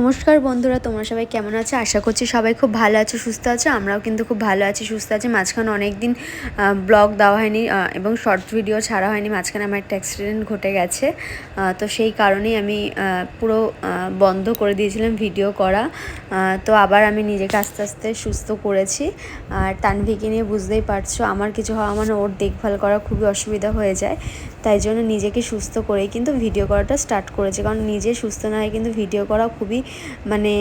নমস্কার বন্ধুরা, তোমরা সবাই কেমন আছো? আশা করছি সবাই খুব ভালো আছো, সুস্থ আছো। আমরাও কিন্তু খুব ভালো আছি, সুস্থ আছি। মাঝখানে অনেক দিন ব্লগ দেওয়া হয়নি এবং শর্ট ভিডিও ছাড়া হয়নি। মাঝখানে আমার একটা অ্যাক্সিডেন্ট ঘটে গেছে। তো সেই কারণেই আমি পুরো বন্ধ করে দিয়েছিলাম ভিডিও করা। তো আবার আমি নিজেকে আস্তে আস্তে সুস্থ করেছি। আর তানভিকে নিয়ে বুঝতেই পারছ, আমার কিছু হওয়া মানে ওর দেখভাল করা খুবই অসুবিধা হয়ে যায়। তাই জন্য নিজেকে সুস্থ করেই কিন্তু ভিডিও করাটা স্টার্ট করেছে। কারণ নিজে সুস্থ না হয়ে কিন্তু ভিডিও করা খুবই মানে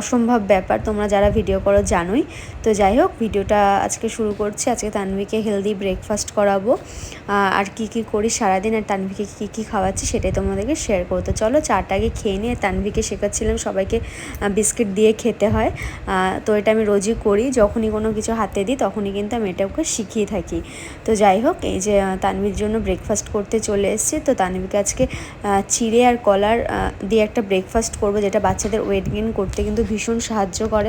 অসম্ভব ব্যাপার। তোমরা যারা ভিডিও করো জানোই। তো যাই হোক ভিডিওটা আজকে শুরু করছি। আজকে তানভিকে হেলদি ব্রেকফাস্ট করাবো। আর কি কি করি সারাদিন আর তানভিকে কী কী খাওয়াচ্ছি সেটাই তোমাদেরকে শেয়ার করব। তো চলো চাটা আগে খেয়ে নিয়ে তানভিকে শেখাচ্ছিলাম সবাইকে বিস্কিট দিয়ে খেতে হয়। তো এটা আমি রোজই করি। যখনই কোনো কিছু হাতে দিই, তখনই কিন্তু আমি এটা ওকে শিখিয়ে থাকি। তো যাই হোক, এই যে তানভির জন্য ব্রেকফাস্ট করতে চলে এসছে। তো তানভিকে আজকে চিড়ে আর কলার দিয়ে একটা ব্রেকফাস্ট করব, যেটা বাচ্চাদের ওয়েট গেন করতে কিন্তু ভীষণ সাহায্য করে।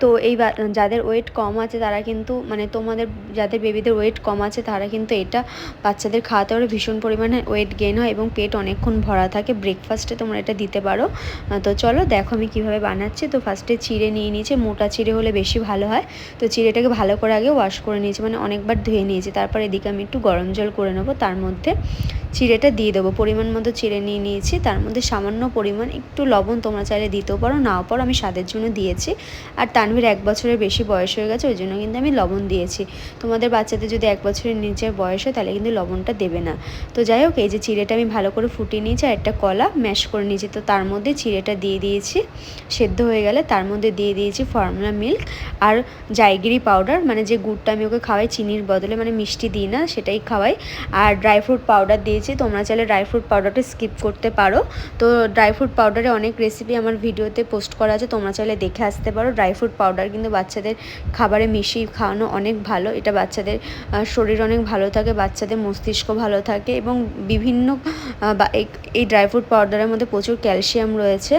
তো এই যাদের ওয়েট কম আছে তারা কিন্তু মানে তোমাদের, যাদের বেবিদের ওয়েট কম আছে তারা কিন্তু এটা বাচ্চাদের খাওয়াতে পারে। ভীষণ পরিমাণে ওয়েট গেইন হয় এবং পেট অনেকক্ষণ ভরা থাকে। ব্রেকফাস্টে তোমরা এটা দিতে পারো। তো চলো দেখো আমি কীভাবে বানাচ্ছি। তো ফার্স্টে চিড়ে নিয়ে নিয়েছি। মোটা চিড়ে হলে বেশি ভালো হয়। তো চিড়েটাকে ভালো করে আগে ওয়াশ করে নিয়েছি। মানে অনেকবার ধুয়ে নিয়েছি। তারপর এদিকে আমি একটু গরম জল করে নেব। তার মধ্যে চিড়েটা দিয়ে দেবো। পরিমাণ মতো চিড়ে নিয়ে নিয়েছি। তার মধ্যে সামান্য পরিমাণ একটু লবণ তোমরা চাইলে দিতেও পারো। নাও পারো। আমি স্বাদের জন্য দিয়েছি। আর তানভীর এক বছরের বেশি বয়স হয়ে গেছে, ওই জন্য কিন্তু আমি লবণ দিয়েছি। তোমাদের বাচ্চাদের যদি এক বছরের নিচে বয়স হয়, তাহলে কিন্তু লবণটা দেবে না। তো যাই হোক, এই যে চিড়েটা আমি ভালো করে ফুটিয়ে নিয়েছি, আর একটা কলা ম্যাশ করে নিয়েছি। তো তার মধ্যে চিড়েটা দিয়ে দিয়েছি, সেদ্ধ হয়ে গেলে তার মধ্যে দিয়ে দিয়েছি ফর্মুলা মিল্ক আর জাইগিরি পাউডার মানে যে গুড়টা আমি ওকে খাওয়াই চিনির বদলে মানে মিষ্টি দিই না, সেটাই খাওয়াই। আর ড্রাই ফ্রুট পাউডার দিয়েছি, তোমরা চাইলে ড্রাই ফ্রুট পাউডারটা স্কিপ করতে পারো। তো ড্রাই ফ্রুট পাউডারে অনেক রেসিপি আমার ভিডিওতে পোস্ট করা আছে, তোমরা চাইলে দেখে আসতে পারো। ড্রাই ফ্রুট পাউডার কিন্তু বাচ্চাদের খাবারে মিশিয়ে খাওয়ানো অনেক ভালো। এটা বাচ্চাদের শরীর অনেক ভালো থাকে, বাচ্চাদের মস্তিষ্ক ভালো থাকে এবং বিভিন্ন এই ড্রাই ফ্রুট পাউডারের মধ্যে প্রচুর ক্যালসিয়াম রয়েছে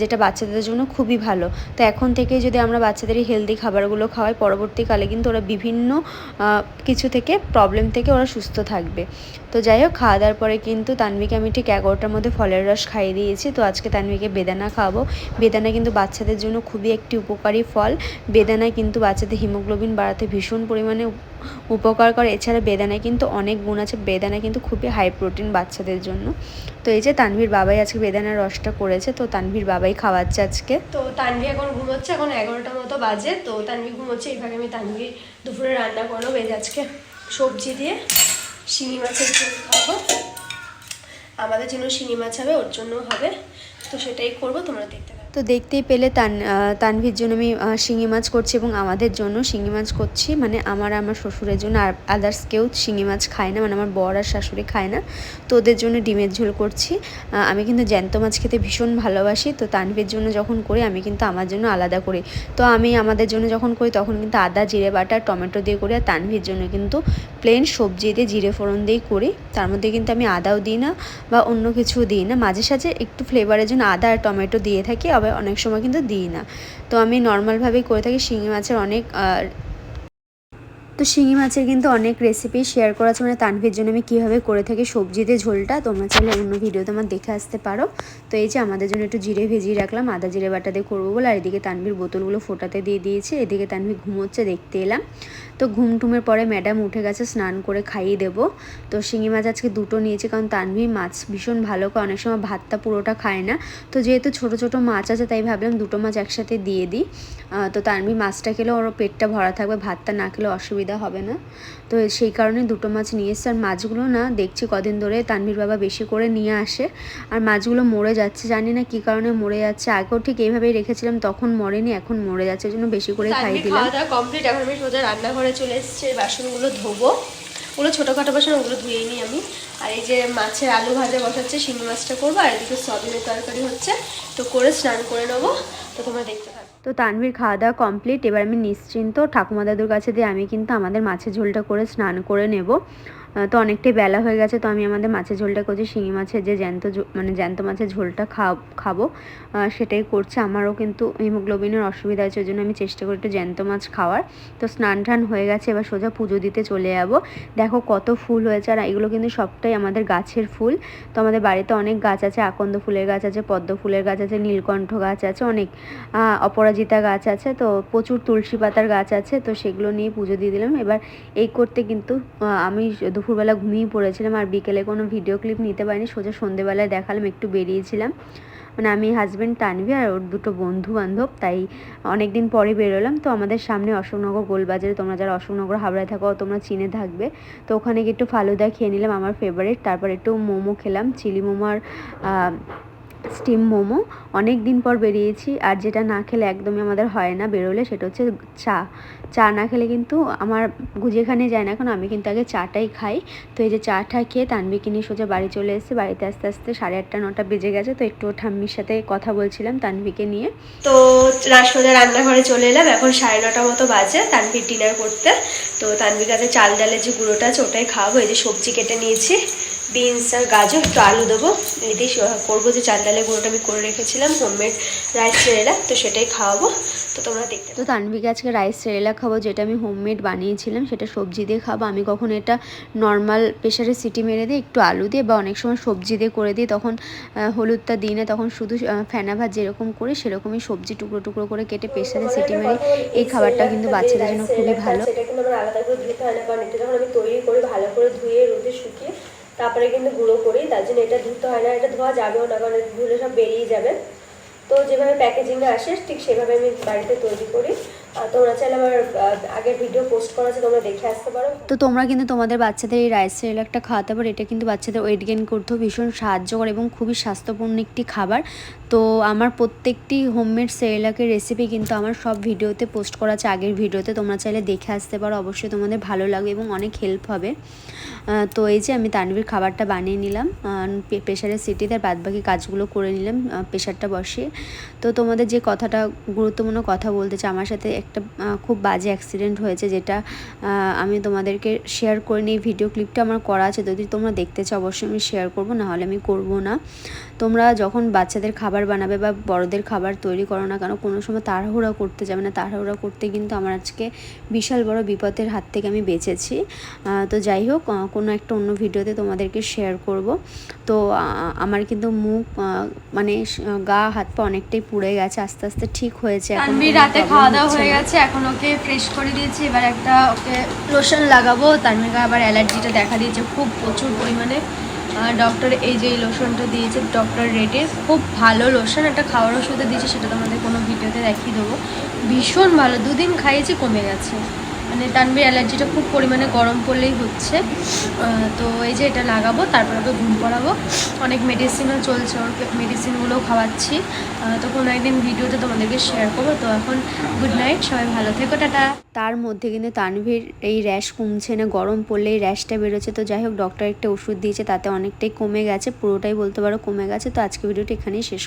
যেটা বাচ্চাদের জন্য খুবই ভালো। তো এখন থেকে যদি আমরা বাচ্চাদের এই হেলদি খাবারগুলো খাওয়াই, পরবর্তীকালে কিন্তু ওরা বিভিন্ন কিছু থেকে প্রবলেম থেকে ওরা সুস্থ থাকবে। তো যাই হোক, খাওয়া দাওয়ার পরে কিন্তু তানভিকে আমি ঠিক এগারোটার মধ্যে ফলের রস খাইয়ে দিয়েছি। তো আজকে তানভিকে বেদানা খাওয়াবো। বেদানা কিন্তু বাচ্চাদের জন্য খুবই একটি উপকারী ফল। বেদানা কিন্তু বাচ্চাদের হিমোগ্লোবিন বাড়াতে ভীষণ পরিমাণে উপকার করে। এছাড়া বেদানায় কিন্তু অনেক গুণ আছে। বেদানা কিন্তু খুবই হাই প্রোটিন বাচ্চাদের জন্য। তো এই যে তানভীর বাবাই আজকে বেদানার রসটা করেছে, তো তানভীর বাবাই খাওয়াচ্ছে আজকে। তো তানভি এখন ঘুমোচ্ছে। এখন এগারোটা মতো বাজে। তো তানভি ঘুমোচ্ছে। এইভাবে আমি তানভি দুপুরে রান্না করব। বেজ আজকে সবজি দিয়ে শিঙি মাছের খাব। আমাদের জন্য শিঙি মাছ হবে, ওর জন্য হবে। তো সেটাই করব। তোমরা দেখতে তো দেখতেই পেলে তান তানভীর জন্য আমি শিঙি মাছ করছি এবং আমাদের জন্য শিঙি মাছ করছি। মানে আমার আমার শ্বশুরের জন্য আর আদার্স কেউ শিঙি মাছ খায় না। মানে আমার বর আর শাশুড়ি খায় না। তো ওদের জন্য ডিমের ঝোল করছি। আমি কিন্তু জ্যান্ত মাছ খেতে ভীষণ ভালোবাসি। তো তানভীর জন্য যখন করি, আমি কিন্তু আমার জন্য আলাদা করি। তো আমি আমাদের জন্য যখন করি, তখন কিন্তু আদা, জিরে বাটা, টমেটো দিয়ে করি। আর তানভীর জন্য কিন্তু প্লেন সবজি দিয়ে জিরে ফোড়ন দিয়েই করি। তার মধ্যে কিন্তু আমি আদাও দিই না বা অন্য কিছু দিই না। মাঝে সাঝে একটু ফ্লেভারের জন্য আদা আর টমেটো দিয়ে থাকি। আবার অনেক সময় কিন্তু দিই না। তো আমি নর্মালভাবেই করে থাকি, শিঙি মাছের অনেক তো শিঙি মাছের কিন্তু অনেক রেসিপি শেয়ার করা আছে। মানে তানভীর জন্য আমি কীভাবে করে থাকি সবজি দিয়ে ঝোলটা, তোমরা চাইলে অন্য ভিডিও তোমার দেখে আসতে পারো। তো এই যে আমাদের জন্য একটু জিরে ভেজিয়ে রাখলাম, আদা, জিরে বাটা দিয়ে করব বলে, আর এদিকে তানভীর বোতলগুলো ফোটাতে দিয়ে দিয়েছে, এদিকে তানভীর ঘুমোচ্ছে, দেখতে এলাম। তো ঘুম টুমের পরে ম্যাডাম উঠে গেছে স্নান করে খাইয়ে দেবো। তো শিঙি মাছ আজকে দুটো নিয়েছি কারণ তানভীর মাছ ভীষণ ভালো করে অনেক সময় ভাতটা পুরোটা খায় না। তো যেহেতু ছোট ছোট মাছ আছে তাই ভাবলাম দুটো মাছ একসাথে দিয়ে দিই। তো তানভীর মাছটা খেলে ওর পেটটা ভরা থাকবে ভাতটা না খেলে অসুবিধা হবে না। তো সেই কারণে দুটো মাছ নিয়ে এসছে। আর মাছগুলো না দেখছি কদিন ধরে তানভীর বাবা বেশি করে নিয়ে আসে। আর মাছগুলো মরে যাচ্ছে জানি না কী কারণে মরে যাচ্ছে। আগেও ঠিক এইভাবেই রেখেছিলাম তখন মরেনি এখন মরে যাচ্ছে ওই জন্য বেশি করে খাই দিলাম। কমপ্লিট এখন আমি সোজা রান্নাঘরে চলে এসছে বাসনগুলো ধোবো। ওগুলো ছোটোখাটো বাসন, ওগুলো ধুয়ে নিই আমি। আর এই যে মাছের আলু ভাজা বসাচ্ছে, শিঙি মাছটা করব, আর এদিকে সবিনের তরকারি হচ্ছে। তো করে স্নান করে নেব। তো তোমরা দেখতে থাকো। তো তানভীর খাওয়া দাওয়া কমপ্লিট এবার আমি নিশ্চিন্ত ঠাকুমা দাদুর কাছে দিয়ে আমি কিন্তু আমাদের মাছের ঝোলটা করে স্নান করে নেব। তো অনেকটাই বেলা হয়ে গেছে, তো আমি আমাদের মাছের ঝোলটা করছি, শিঙি মাছের যে জ্যান্ত মানে জ্যান্ত মাছের ঝোলটা খাব- খাব সেটাই করছে। আমারও কিন্তু হিমোগ্লোবিনের অসুবিধা আছে ওই জন্য আমি চেষ্টা করি একটু জ্যান্ত মাছ খাওয়ার। তো স্নান টান হয়ে গেছে, এবার সোজা পুজো দিতে চলে যাব। দেখো কত ফুল হয়েছে, আর এগুলো কিন্তু সবটাই আমাদের গাছের ফুল। তো আমাদের বাড়িতে অনেক গাছ আছে, আকন্দ ফুলের গাছ আছে, পদ্ম ফুলের গাছ আছে, নীলকণ্ঠ গাছ আছে, অনেক অপরাজিতা গাছ আছে, তো প্রচুর তুলসী পাতার গাছ আছে, তো সেগুলো নিয়ে পুজো দিয়ে দিলাম। এবার এই করতে কিন্তু আমি দুপুরবেলা ঘুমিয়ে পড়েছিলাম আর বিকেলে কোনো ভিডিও ক্লিপ নিতে পারিনি। সোজা সন্ধেবেলায় দেখালাম, একটু বেরিয়েছিলাম। মানে আমি হাজব্যান্ড তানভি আর ওর দুটো বন্ধু বান্ধব, তাই অনেক দিন পরে বেরোলাম। তো আমাদের সামনে অশোকনগর গোলবাজারে তোমরা যারা অশোকনগর হাবড়ায় থাকো, তোমরা চিনে থাকবে। তো ওখানে গিয়ে একটু ফালুদা খেয়ে নিলাম, আমার ফেভারিট তারপর একটু মোমো খেলাম, চিলি মোমো আর স্টিম মোমো। অনেক দিন পর বেরিয়েছি আর যেটা না খেলে একদমই আমাদের হয় না বেরোলে সেটা হচ্ছে চা। চা না খেলে কিন্তু আমার যেখানে যায় না এখন, আমি কিন্তু আগে চাটাই খাই। তো এই যে চাটা খেয়ে তানবিকে নিয়ে সোজা বাড়ি চলে এসেছে। বাড়িতে আস্তে আস্তে সাড়ে আটটা, নটা বেজে গেছে। তো একটু ঠাম্মির সাথে কথা বলছিলাম তানবিকে নিয়ে। তো রাসমোজা রান্নাঘরে চলে এলাম। এখন সাড়ে নটা মতো বাজে তানভির ডিনার করতে। তো তানভির কাছে চাল ডালের যে গুঁড়োটা আছে ওটাই খাওয়াবো। এই যে সবজি কেটে নিয়েছি। বিনস আর গাজর একটু আলু দেবো। এটাই করব যে চাল ডালের গুঁড়োটা আমি করে রেখেছিলাম হোমমেড রাইস সেরেলা তো সেটাই খাওয়াবো। তো তোমরা দেখতে তো তানবিকে আজকে রাইস সেরেলা খাব যেটা আমি হোমমেড বানিয়েছিলাম সেটা সবজি দিয়ে খাব। আমি কখন এটা নর্মাল প্রেশারে সিটি মেরে দিই একটু আলু দিয়ে বা অনেক সময় সবজি দিয়ে করে দিই তখন হলুদটা দিই না তখন শুধু ফেনা ভাত যেরকম করি সেরকমই সবজি টুকরো টুকরো করে কেটে প্রেশারে সিটি মেরে এই খাবারটা কিন্তু বাচ্চাদের জন্য খুবই ভালো। সেটা কিন্তু আমার আলাদা করে ধুতে হয় না কারণ এটা যখন আমি তৈরি করি ভালো করে ধুয়ে রোদে শুকিয়ে তারপরে কিন্তু গুঁড়ো করি, তার জন্য এটা ধুতে হয় না, এটা ধোয়া যাবেও না, কারণ ধুলে সব বেরিয়ে যাবে। তো যেভাবে প্যাকেজিংয়ে আসে, ঠিক সেভাবে আমি বাড়িতে তৈরি করি। তোমরা চাইলে আমার আগের ভিডিও পোস্ট করা আছে, তোমরা দেখে আসতে পারো। তো তোমরা কিন্তু তোমাদের বাচ্চাদের এই রাইস সেরেলাকটা খাওয়াতে পারো, এটা কিন্তু বাচ্চাদের ওয়েট গেইন করতেও ভীষণ সাহায্য করে এবং খুবই স্বাস্থ্যপূর্ণ একটি খাবার। তো আমার প্রত্যেকটি হোমমেড সেরেলাকের রেসিপি কিন্তু আমার সব ভিডিওতে পোস্ট করা আছে, আগের ভিডিওতে তোমরা চাইলে দেখে আসতে পারো, অবশ্যই তোমাদের ভালো লাগবে এবং অনেক হেল্প হবে। তো এই যে আমি তানভীর খাবারটা বানিয়ে নিলাম প্রেশারের সিটিতে বাদ বাকি কাজগুলো করে নিলাম প্রেশারটা বসিয়ে। তো তোমাদের যে কথাটা, গুরুত্বপূর্ণ কথা বলতে চাই, আমার সাথে একটা খুব বাজে অ্যাক্সিডেন্ট হয়েছে যেটা আমি তোমাদেরকে শেয়ার করে নিই। ভিডিও ক্লিপটা আমার করা আছে, যদি তোমরা দেখতে চাও, অবশ্যই আমি শেয়ার করব, নাহলে আমি করব না। তোমরা যখন বাচ্চাদের খাবার বানাবে বা বড়দের খাবার তৈরি করো না কেন কোনো সময় তাড়াহুড়া করতে যাবে না। তাড়াহুড়া করতে কিন্তু আমার আজকে বিশাল বড় বিপদের হাত থেকে আমি বেঁচেছি। তো যাই হোক কোনো একটা অন্য ভিডিওতে তোমাদেরকে শেয়ার করব। তো আমার কিন্তু মুখ মানে গা হাত পা অনেকটাই পুড়ে গেছে আস্তে আস্তে ঠিক হয়েছে। এখন রাতে খাওয়া দাওয়া হয়ে গেছে এখন ওকে ফ্রেশ করে দিয়েছি। এবার একটা ওকে লোশন লাগাবো। গায়ে আবার অ্যালার্জিটা দেখা দিয়েছে খুব প্রচুর পরিমাণে। ডক্টর এই যে লোশনটা দিয়েছে ডক্টর রেটের খুব ভালো লোশন একটা খাওয়ার ওষুধে দিয়েছে, সেটা তোমাদের কোনো ভিডিওতে দেখিয়ে দেবো। ভীষণ ভালো, দুদিন খাইয়েছি, কমে গেছে। মানে তানভীর অ্যালার্জিটা খুব পরিমাণে গরম পড়লেই হচ্ছে। তো এই যে এটা লাগাবো, তারপর ওকে ঘুম পড়াবো। অনেক মেডিসিনও চলছে, ওর মেডিসিনগুলোও খাওয়াচ্ছি। তো কোনো একদিন ভিডিওতে তোমাদেরকে শেয়ার করব। তো এখন গুড নাইট সবাই ভালো থেকো, টাটা। তার মধ্যে কিন্তু তানভীর এই র্যাশ কমছে না, গরম পড়লেই র্যাশটা বেরোচ্ছে। তো যাই হোক ডক্টর একটা ওষুধ দিয়েছে, তাতে অনেকটাই কমে গেছে, পুরোটাই বলতে পারো কমে গেছে। তো আজকে ভিডিওটা এখানেই শেষ